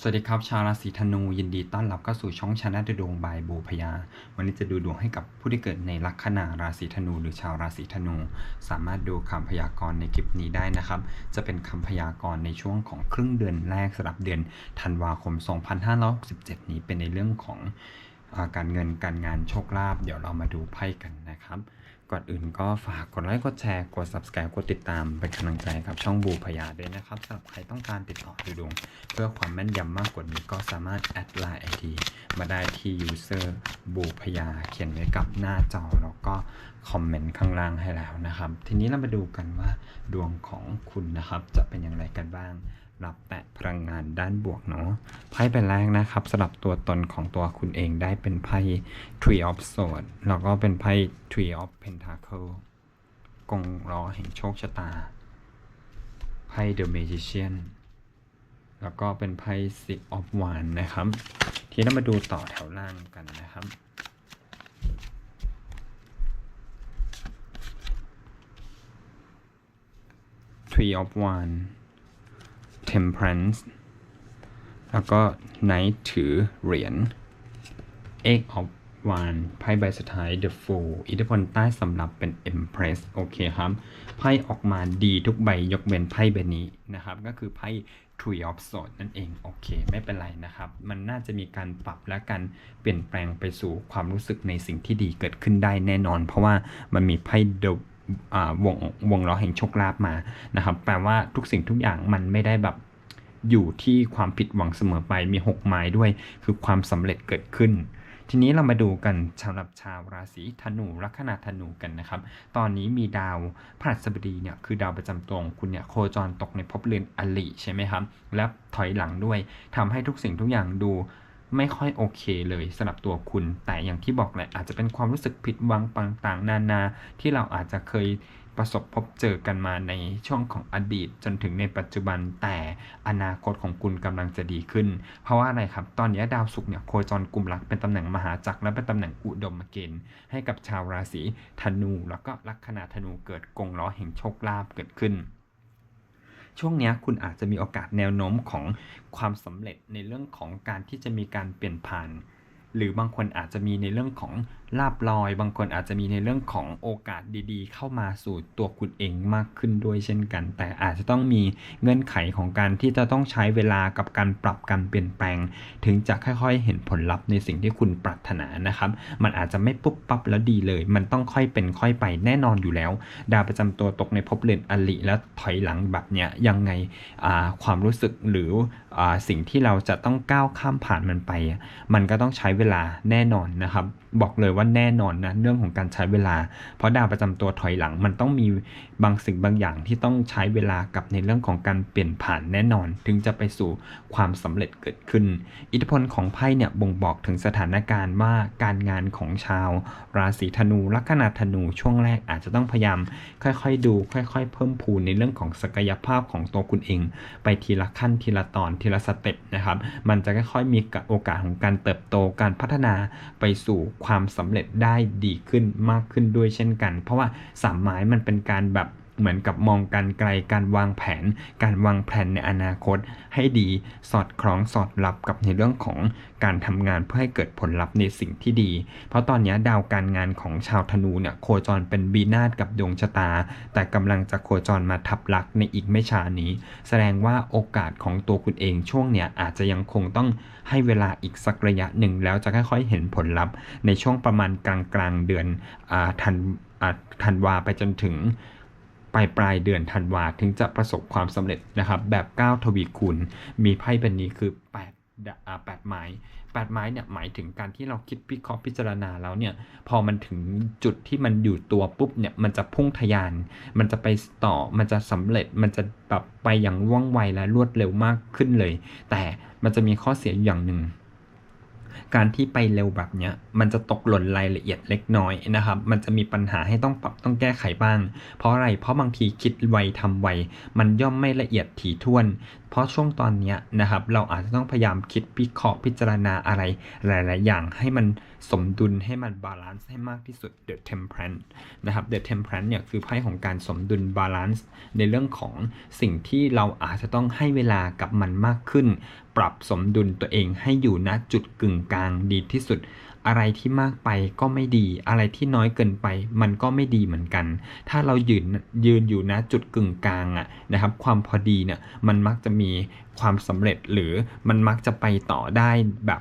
สวัสดีครับ ชาวราศีธนูยินดีต้อนรับเข้าสู่ช่องชาแนลดูดวงบายบูพยา วันนี้จะดูดวงให้กับผู้ที่เกิดในลัคนาราศีธนู หรือชาวราศีธนู สามารถดูคำพยากรณ์ในคลิปนี้ได้นะครับ จะเป็นคำพยากรณ์ในช่วงของครึ่งเดือนแรกสำหรับเดือนธันวาคม 2567 นี้เป็นในเรื่องของ การเงินการงานโชคลาภเดี๋ยวเรามาดูไพ่กันนะครับ ก่อนอื่นก็ฝากกดไลค์กดแชร์กด subscribe กดติดตามเป็นกำลังใจกับช่องบูพยาด้วยนะครับสำหรับใครต้องการติดต่อดูดวง เพื่อความแม่นยำมากกว่านี้ก็สามารถแอดไลน์ไอดีมาได้ที่ user บูพยาเขียนไว้กับหน้าจอแล้วก็คอมเมนต์ข้างล่างให้แล้วนะครับ ทีนี้เรามาดูกันว่าดวงของคุณนะครับจะเป็นอย่างไรกันบ้าง รับแต่พลังงานด้านบวกเนาะไพ่เป็นแรกนะครับสำหรับตัวตนของตัวคุณเองได้เป็นไพ่ Tree of Swords แล้วก็เป็นไพ่ Tree of Pentacle กงล้อแห่งโชคชะตา ไพ่ The Magician แล้วก็เป็นไพ่ Six of Wands นะครับ ทีนี้มาดูต่อแถวล่างกันนะครับ Three of Wands Temperance แล้วก็ Knight ถือเหรียญ Eight of w a n d ไพ่ใบสุดท้าย The Fool อิทธิพลใต้สำหรับเป็น Empress โอเคครับ ไพ่ออกมาดีทุกใบยกเว้นไพ่ใบนี้นะครับ ก็คือไพ่ Three of Swords นั่นเอง โอเค ไม่เป็นไรนะครับ มันน่าจะมีการปรับและการเปลี่ยนแปลงไปสู่ความรู้สึกในสิ่งที่ดีเกิดขึ้นได้แน่นอน เพราะว่ามันมีไพ่ The วงวงล้อแห่งโชคลาภมานะครับ แปลว่าทุกสิ่งทุกอย่างมันไม่ได้แบบอยู่ที่ความผิดหวังเสมอไปมี 6 ไม้ด้วย คือความสำเร็จเกิดขึ้น ทีนี้เรามาดูกันสำหรับชาวราศีธนูลัคนาธนูกันนะครับ ตอนนี้มีดาวพฤหัสบดีเนี่ยคือดาวประจำตัวของคุณเนี่ยโคจรตกในภพเรือนอลิใช่ไหมครับ และถอยหลังด้วยทำให้ทุกสิ่งทุกอย่างดู ไม่ค่อยโอเคเลยสำหรับตัวคุณ แต่อย่างที่บอกแหละอาจจะเป็นความรู้สึกผิดหวังต่างๆ นานาที่เราอาจจะเคยประสบพบเจอกันมาในช่วงของอดีตจนถึงในปัจจุบันแต่อนาคตของคุณกำลังจะดีขึ้น เพราะว่าอะไรครับ ตอนนี้ดาวศุกร์เนี่ยโคจรกลุ่มรักเป็นตำแหน่งมหาจักรและเป็นตำแหน่งอุดมเกณฑ์ให้กับชาวราศีธนู แล้วก็ลัคนาธนูเกิดกงล้อแห่งโชคลาภเกิดขึ้น ช่วงนี้คุณอาจจะมีโอกาสแนวโน้มของความสำเร็จในเรื่องของการที่จะมีการเปลี่ยนผ่าน หรือบางคนอาจจะมีในเรื่องของลาบลอย บางคนอาจจะมีในเรื่องของโอกาสดีๆ เข้ามาสู่ตัวคุณเองมากขึ้นด้วยเช่นกัน แต่อาจจะต้องมีเงื่อนไขของการที่จะต้องใช้เวลากับการปรับการเปลี่ยนแปลง ถึงจะค่อยๆ เห็นผลลัพธ์ในสิ่งที่คุณปรารถนานะครับ มันอาจจะไม่ปุ๊บปั๊บแล้วดีเลย มันต้องค่อยเป็นค่อยไปแน่นอนอยู่แล้ว ดาวประจำตัวตกในภพเรือนอลิแล้วถอยหลังแบบเนี้ยยังไงความรู้สึกหรืออสิ่งที่เราจะต้องก้าวข้ามผ่านมันไป มันก็ต้องใช้เวลาแน่นอนนะครับ บอกเลยว่าแน่นอนนะเรื่องของการใช้เวลา เพราะดาวประจำตัวถอยหลัง มันต้องมีบางสิ่งบางอย่างที่ต้องใช้เวลากับในเรื่องของการเปลี่ยนผ่านแน่นอน ถึงจะไปสู่ความสำเร็จเกิดขึ้น อิทธิพลของไพ่เนี่ยบ่งบอกถึงสถานการณ์ว่าการงานของชาว ราศีธนูลัคนาธนูช่วงแรกอาจจะต้องพยายามค่อยๆดู ค่อย ๆ เพิ่มพูนในเรื่องของศักยภาพของตัวคุณเอง ไปทีละขั้นทีละตอนทีละสเต็ปนะครับมันจะค่อยๆมีโอกาสของการเติบโตการพัฒนาไปสู่ความสำเร็จได้ดีขึ้นมากขึ้นด้วยเช่นกัน เพราะว่าสามไม้มันเป็นการแบบ เหมือนกับมองการไกลการวางแผน การวางแผนในอนาคต ให้ดีสอดคล้องสอดรับกับในเรื่องของการทำงานเพื่อให้เกิดผลลัพธ์ในสิ่งที่ดี เพราะตอนนี้ดาวการงานของชาวธนูเนี่ยโคจรเป็นบีนาศกับดวงชะตา แต่กำลังจะโคจรมาทับลักในอีกไม่ช้านี้ แสดงว่าโอกาสของตัวคุณเองช่วงเนี้ยอาจจะยังคงต้องให้เวลาอีกสักระยะหนึ่งแล้วจะค่อยๆเห็นผลลัพธ์ในช่วงประมาณกลางกลางเดือนธันธันวาไปจนถึง ปลายปลายเดือนธันวาถึงจะประสบความสำเร็จนะครับ แบบ9ทวีคูณมีไพ่เป็นนี้คือ8ดอ่า8ไม้ 8 ไม้เนี่ยหมายถึงการที่เราคิดพิเคราะห์พิจารณาแล้วเนี่ย พอมันถึงจุดที่มันอยู่ตัวปุ๊บเนี่ย มันจะพุ่งทะยาน มันจะไปต่อ มันจะสำเร็จ มันจะแบบไปอย่างว่องไวและรวดเร็วมากขึ้นเลย แต่มันจะมีข้อเสียอย่างหนึ่ง การที่ไปเร็วแบบเนี้ยมันจะตกหล่นรายละเอียดเล็กน้อยนะครับ มันจะมีปัญหาให้ต้องปรับต้องแก้ไขบ้าง เพราะอะไร เพราะบางทีคิดไวทำไว มันย่อมไม่ละเอียดถี่ถ้วน เพราะช่วงตอนเนี้ยนะครับ เราอาจจะต้องพยายามคิดพิเคราะห์พิจารณาอะไรหลาย ๆ อย่างให้มัน สมดุลให้มันบาลานซ์ให้มากที่สุด The Temperance นะครับ The Temperance เนี่ยคือไพ่ของการสมดุลบาลานซ์ในเรื่องของสิ่งที่เราอาจจะต้องให้เวลากับมันมากขึ้น ปรับสมดุลตัวเองให้อยู่ณจุดกึ่งกลางดีที่สุดอะไรที่มากไปก็ไม่ดี อะไรที่น้อยเกินไปมันก็ไม่ดีเหมือนกัน ถ้าเรายืนยืนอยู่ณจุดกึ่งกลางอะนะครับ ความพอดีเนี่ยมันมักจะมีความสำเร็จหรือมันมักจะไปต่อได้แบบ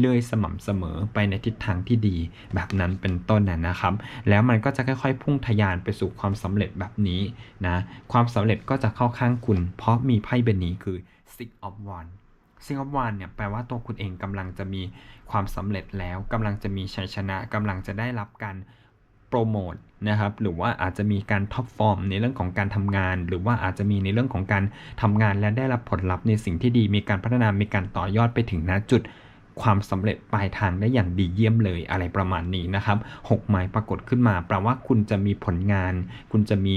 เรื่อยๆ สม่ำเสมอไปในทิศทางที่ดี แบบนั้นเป็นต้นนะนะครับ แล้วมันก็จะค่อยๆ พุ่งทะยานไปสู่ความสำเร็จแบบนี้นะความสำเร็จก็จะเข้าข้างคุณ เพราะมีไพ่ใบนี้คือ six of wands ซิง of วานเนี่ยแปลว่าตัวคุณเองกำลังจะมีความสำเร็จแล้วกำลังจะมีชัยชนะกำลังจะได้รับการโปรโมทนะครับหรือว่าอาจจะมีการท็อปฟอร์มในเรื่องของการทำงาน หรือว่าอาจจะมีในเรื่องของการทำงานและได้รับผลลัพธ์ในสิ่งที่ดีมีการพัฒนามีการต่อยอดไปถึงณจุด ความสำเร็จปลายทางได้อย่างดีเยี่ยมเลยอะไรประมาณนี้นะครับหกไม้ปรากฏขึ้นมาแปลว่าคุณจะมีผลงาน คุณจะมี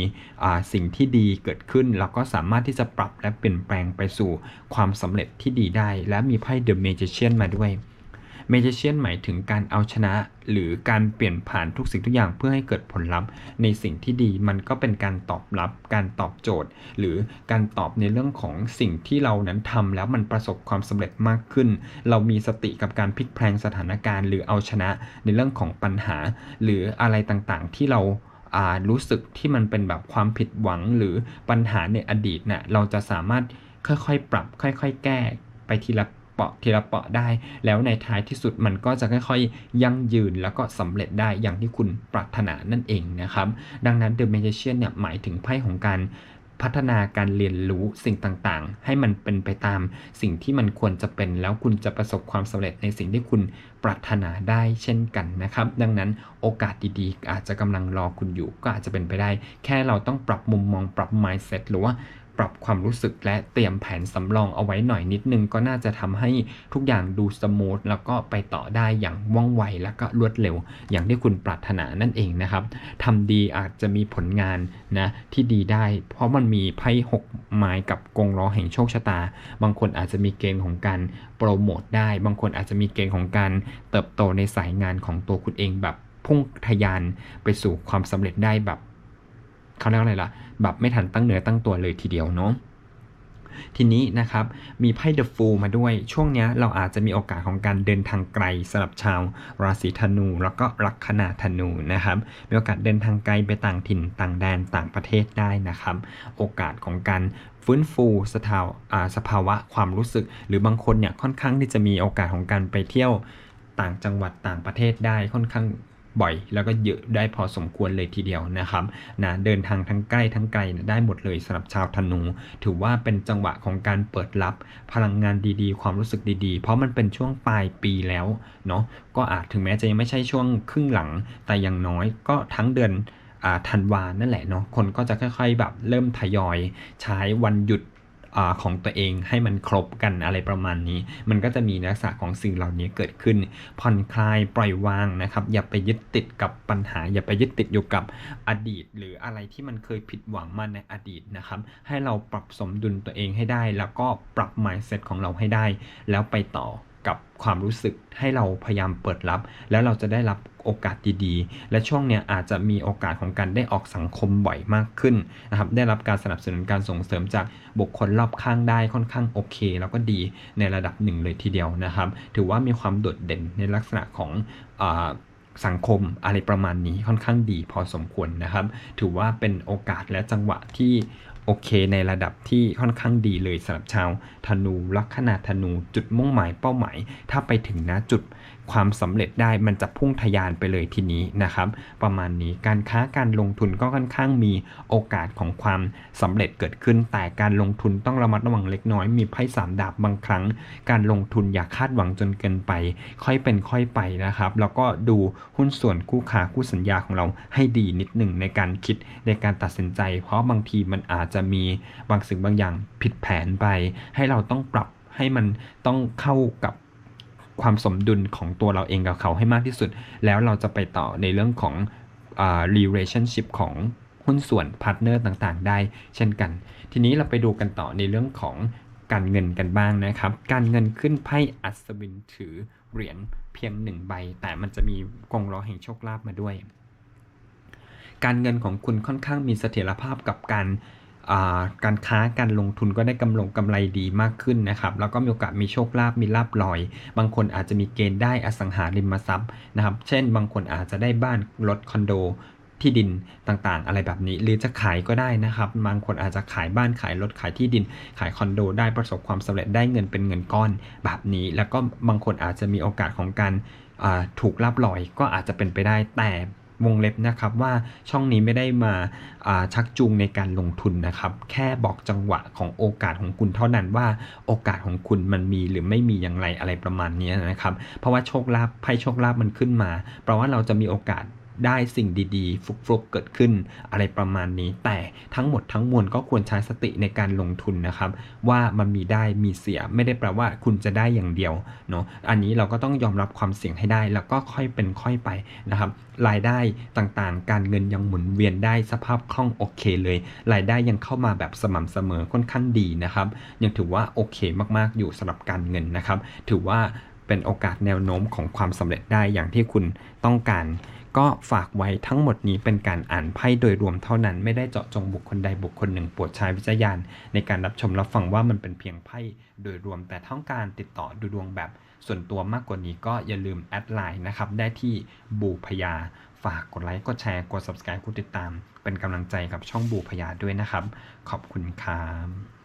สิ่งที่ดีเกิดขึ้น แล้วก็สามารถที่จะปรับและเปลี่ยนแปลงไปสู่ความสำเร็จที่ดีได้ และมีไพ่ The Magician มาด้วย เมจิเชียนหมายถึงการเอาชนะ หรือการเปลี่ยนผ่านทุกสิ่งทุกอย่างเพื่อให้เกิดผลลัพธ์ในสิ่งที่ดีมันก็เป็นการตอบรับ การตอบโจทย์ หรือการตอบในเรื่องของสิ่งที่เรานั้นทำแล้วมันประสบความสำเร็จมากขึ้น เรามีสติกับการพลิกแพลงสถานการณ์ หรือเอาชนะในเรื่องของปัญหา หรืออะไรต่างๆ ที่เรารู้สึกที่มันเป็นแบบความผิดหวังหรือปัญหาในอดีตเนะ่ยเราจะสามารถค่อยๆ ปรับ ค่อย ๆ แก้ไปทีละ เปาะทีละเปาะได้ แล้วในท้ายที่สุดมันก็จะค่อยๆ ยั่งยืนแล้วก็สำเร็จได้อย่างที่คุณปรารถนานั่นเองนะครับ ดังนั้น The Magician เนี่ยหมายถึงไพ่ของการพัฒนาการเรียนรู้สิ่งต่างๆ ให้มันเป็นไปตามสิ่งที่มันควรจะเป็น แล้วคุณจะประสบความสำเร็จในสิ่งที่คุณปรารถนาได้เช่นกันนะครับ ดังนั้นโอกาสดีๆ อาจจะกำลังรอคุณอยู่ก็อาจจะเป็นไปได้ แค่เราต้องปรับมุมมองปรับ mindset หรือว่า ปรับความรู้สึกและเตรียมแผนสำรองเอาไว้หน่อยนิดนึง ก็น่าจะทำให้ทุกอย่างดูสมูทแล้วก็ไปต่อได้อย่างว่องไวแล้วก็รวดเร็ว อย่างที่คุณปรารถนานั่นเองนะครับทำดีอาจจะมีผลงานนะที่ดีได้ เพราะมันมีไพ่หกไม้กับกงล้อแห่งโชคชะตา บางคนอาจจะมีเกณฑ์ของการโปรโมทได้ บางคนอาจจะมีเกณฑ์ของการเติบโตในสายงานของตัวคุณเองแบบพุ่งทะยานไปสู่ความสำเร็จได้แบบ เขาเรียกอะไรล่ะ แบบไม่ทันตั้งเนื้อตั้งตัวเลยทีเดียวเนาะทีนี้นะครับ มีไพ่เดอะฟูมาด้วย ช่วงนี้เราอาจจะมีโอกาสของการเดินทางไกลสำหรับชาว ราศีธนู แล้วก็ลัคนาธนูนะครับ มีโอกาสเดินทางไกลไปต่างถิ่นต่างแดนต่างประเทศได้นะครับ โอกาสของการฟื้นฟูสภาวสภาวะความรู้สึก หรือบางคนเนี่ยค่อนข้างที่จะมีโอกาสของการไปเที่ยวต่างจังหวัดต่างประเทศได้ค่อนข้าง บ่อย แล้วก็เยอะได้พอสมควรเลยทีเดียวนะครับนะเดินทางทั้งใกล้ทั้งไกลนะได้หมดเลยสำหรับชาวธนู ถือว่าเป็นจังหวะของการเปิดรับพลังงานดีๆ ความรู้สึกดีๆ เพราะมันเป็นช่วงปลายปีแล้วเนาะก็อาจถึงแม้จะยังไม่ใช่ช่วงครึ่งหลังแต่อย่างน้อยก็ทั้งเดือนธันวานั่นแหละเนาะคนก็จะค่อยๆแบบเริ่มทยอย ใช้วันหยุด ของตัวเองให้มันครบกันอะไรประมาณนี้ มันก็จะมีลักษณะของสิ่งเหล่านี้เกิดขึ้น ผ่อนคลายปล่อยวางนะครับ อย่าไปยึดติดกับปัญหา อย่าไปยึดติดอยู่กับอดีต หรืออะไรที่มันเคยผิดหวังมาในอดีตนะครับ ให้เราปรับสมดุลตัวเองให้ได้ แล้วก็ปรับ mindset ของเราให้ได้ แล้วไปต่อกับความรู้สึกให้เราพยายามเปิดรับ แล้วเราจะได้รับ โอกาสดีๆ และช่วงเนี้ยอาจจะมีโอกาสของการได้ออกสังคมบ่อยมากขึ้นนะครับได้รับการสนับสนุนการส่งเสริมจากบุคคลรอบข้างได้ค่อนข้างโอเค แล้วก็ดีในระดับหนึ่งเลยทีเดียวนะครับ ถือว่ามีความโดดเด่นในลักษณะของอสังคมอะไรประมาณนี้ค่อนข้างดีพอสมควรนะครับ ถือว่าเป็นโอกาสและจังหวะที่โอเคในระดับที่ค่อนข้างดีเลยสำหรับชาวธนูลัคนาธนูจุดมุ่งหมายเป้าหมาย ถ้าไปถึงนะจุด ความสำเร็จได้มันจะพุ่งทยานไปเลยทีนี้นะครับ ประมาณนี้การค้าการลงทุนก็ค่อนข้างมีโอกาสของความสำเร็จเกิดขึ้น แต่การลงทุนต้องระมัดระวังเล็กน้อยมีไพ่สามดาบบางครั้ง การลงทุนอย่าคาดหวังจนเกินไป ค่อยเป็นค่อยไปนะครับ แล้วก็ดูหุ้นส่วนคู่ค้าคู่สัญญาของเราให้ดีนิดหนึ่งในการคิดในการตัดสินใจ เพราะบางทีมันอาจจะมีบางสิ่งบางอย่างผิดแผนไป ให้เราต้องปรับให้มันต้องเข้ากับ ความสมดุลของตัวเราเองกับเขาให้มากที่สุด แล้วเราจะไปต่อในเรื่องของ relationship ของหุ้นส่วนพาร์ทเนอร์ต่างๆ ได้ เช่นกัน ทีนี้เราไปดูกันต่อในเรื่องของการเงินกันบ้างนะครับ การเงินขึ้นไพ่อัศวินถือเหรียญเพียงหนึ่งใบ แต่มันจะมีกงล้อแห่งโชคลาภมาด้วย การเงินของคุณค่อนข้างมีเสถียรภาพกับการ การค้าการลงทุนก็ได้กำลงกำไรดีมากขึ้นนะครับ แล้วก็มีโอกาสมีโชคลาภมีลาบลอย บางคนอาจจะมีเกณฑ์ได้อสังหาริมทรัพย์นะครับ เช่น บางคนอาจจะได้บ้านรถคอนโดที่ดินต่างๆ อะไรแบบนี้ หรือจะขายก็ได้นะครับ บางคนอาจจะขายบ้านขายรถขายที่ดิน ขายคอนโด ได้ประสบความสำเร็จได้เงินเป็นเงินก้อนแบบนี้ แล้วก็บางคนอาจจะมีโอกาสของการถูกลับลอยก็อาจจะเป็นไปได้แต่ วงเล็บนะครับว่าช่องนี้ไม่ได้มาาชักจูงในการลงทุนนะครับ แค่บอกจังหวะของโอกาสของคุณเท่านั้นว่าโอกาสของคุณมันมีหรือไม่มีอย่างไรอะไรประมาณนี้นะครับ เพราะว่าโชคลาภไพ่โชคลาภมันขึ้นมาเพราะว่าเราจะมีโอกาส ได้สิ่งดีๆ ฟุกๆเกิดขึ้น อะไรประมาณนี้ แต่ทั้งหมดทั้งมวลก็ควรใช้สติในการลงทุนนะครับ ว่ามันมีได้มีเสียไม่ได้แปลว่าคุณจะได้อย่างเดียวเนาะอันนี้เราก็ต้องยอมรับความเสี่ยงให้ได้ แล้วก็ค่อยเป็นค่อยไปนะครับรายได้ต่างๆ การเงินยังหมุนเวียนได้สภาพคล่องโอเคเลย รายได้ยังเข้ามาแบบสม่ำเสมอค่อนข้างดีนะครับ ยังถือว่าโอเคมากๆอยู่สำหรับการเงินนะครับ ถือว่าเป็นโอกาสแนวโน้มของความสำเร็จได้อย่างที่คุณต้องการ ก็ฝากไว้ทั้งหมดนี้เป็นการอ่านไพ่โดยรวมเท่านั้น ไม่ได้เจาะจงบุคคลใดบุคคลหนึ่งโปรดใช้วิจารณญาณในการรับชมรับฟังว่ามันเป็นเพียงไพ่โดยรวมแต่ต้องการติดต่อดูดวงแบบส่วนตัวมากกว่านี้ก็อย่าลืมแอดไลน์นะครับ ได้ที่บูพยา ฝากกดไลค์กดแชร์กด subscribe กดติดตาม เป็นกำลังใจกับช่องบูพยาด้วยนะครับ ขอบคุณครับ